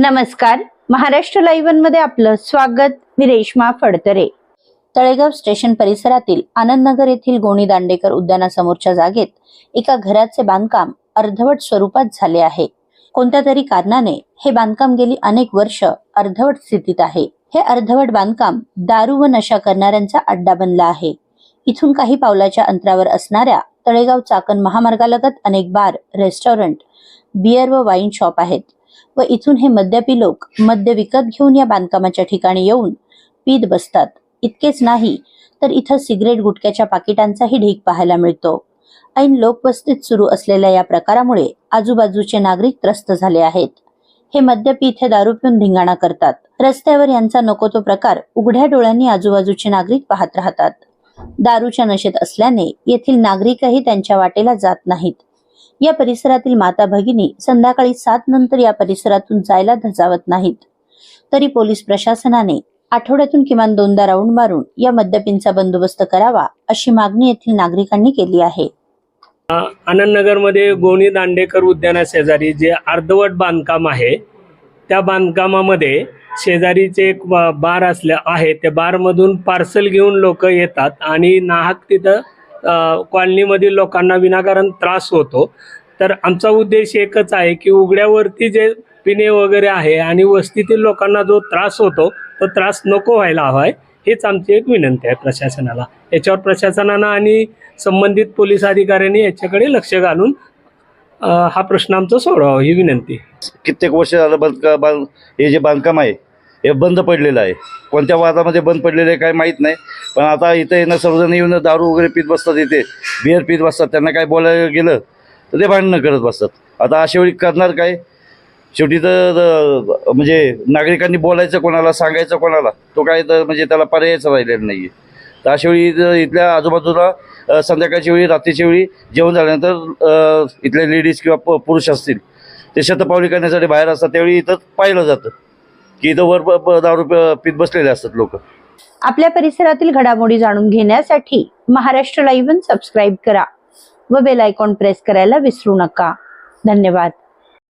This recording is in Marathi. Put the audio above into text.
नमस्कार. महाराष्ट्र लाईव्हमध्ये आपलं स्वागत. मी रेश्मा फडतरे. तळेगाव स्टेशन परिसरातील आनंदनगर येथील गोणी दांडेकर उद्यानासमोरच्या जागेत एका घराचे बांधकाम अर्धवट स्वरूपात झाले आहे. कोणत्या तरी कारणाने हे बांधकाम गेली अनेक वर्ष अर्धवट स्थितीत आहे. हे अर्धवट बांधकाम दारू व नशा करणाऱ्यांचा अड्डा बनला आहे. इथून काही पावलाच्या अंतरावर असणाऱ्या तळेगाव चाकण महामार्गालगत अनेक बार रेस्टॉरंट बियर व वाईन शॉप आहेत. व इथून हे मद्यपी लोक मद्य विकत घेऊन या बांधकामाच्या ठिकाणी येऊन पीत बसतात. इतकेच नाही तर इथं सिगरेट गुटख्याच्या पाकिटांचाही ढीक पाहायला मिळतो. ऐन लोकवस्तीत सुरू असलेल्या या प्रकारामुळे आजूबाजूचे नागरिक त्रस्त झाले आहेत. हे मद्यपी इथे दारू पिऊन धिंगाणा करतात. रस्त्यावर यांचा नको तो प्रकार उघड्या डोळ्यांनी आजूबाजूचे नागरिक पाहत राहतात. दारूच्या नशेत असल्याने येथील नागरिकही त्यांच्या वाटेला जात नाहीत. या परिसरातील माता भगिनी संध्याकाळी सात नंतर या परिसरातून जायला धजावत नाहीत. तरी पोलीस प्रशासनाने आठवड्यातून किमान दोनदा राऊंड मारून या मद्यपींचा बंदोबस्त करावा अशी मागणी येथील नागरिकांनी केली आहे. आनंदनगरमध्ये गोणी दांडेकर उद्याना शेजारी जे अर्धवट बांधकाम आहे त्या बांधकामामध्ये शेजारीचे एक बार असल्या आहे त्या बारमधून पार्सल घेऊन लोक येतात आणि नाहक तिथं कॉलनीमधील लोकांना विनाकारण त्रास होतो. तर आमचा उद्देश एकच आहे की उघड्यावरती जे पिणे वगैरे आहे आणि वस्तीतील लोकांना जो त्रास होतो तो त्रास नको व्हायला हवा आहे. हीच आमची एक विनंती आहे प्रशासनाला. याच्यावर प्रशासनानं आणि संबंधित पोलीस अधिकाऱ्यांनी याच्याकडे लक्ष घालून हा प्रश्न आमचा सोडवावा ही विनंती कित्येक वर्ष झालं बांधकाम हे जे बांधकाम आहे हे बंद पडलेलं आहे. कोणत्या वादामध्ये बंद पडलेलं आहे काय माहीत नाही. पण आता इथं येणं सर्वजण येऊन दारू वगैरे पित बसतात इथे. बिअर पित बसतात. त्यांना काय बोलायला गेलं तर ते भांडणं करत बसतात. आता अशा वेळी करणार काय? शेवटी तर म्हणजे नागरिकांनी बोलायचं कोणाला सांगायचं कोणाला तो काय तर म्हणजे त्याला पर्यायच राहिलेला नाही आहे तर अशा वेळी इथं- इथल्या आजूबाजूला संध्याकाळच्या वेळी रात्रीच्या वेळी जेवण झाल्यानंतर इथल्या लेडीज किंवा प- पुरुष असतील ते शतपावली करण्यासाठी बाहेर असतात त्यावेळी इथं पाहिलं जातं. की इथं वर दारू पित बसलेले असतात लोक. आपल्या परिसरातील घडामोडी जाणून घेण्यासाठी महाराष्ट्र लाईव्ह सबस्क्राईब करा व बेल आयकॉन प्रेस करायला विसरू नका. धन्यवाद.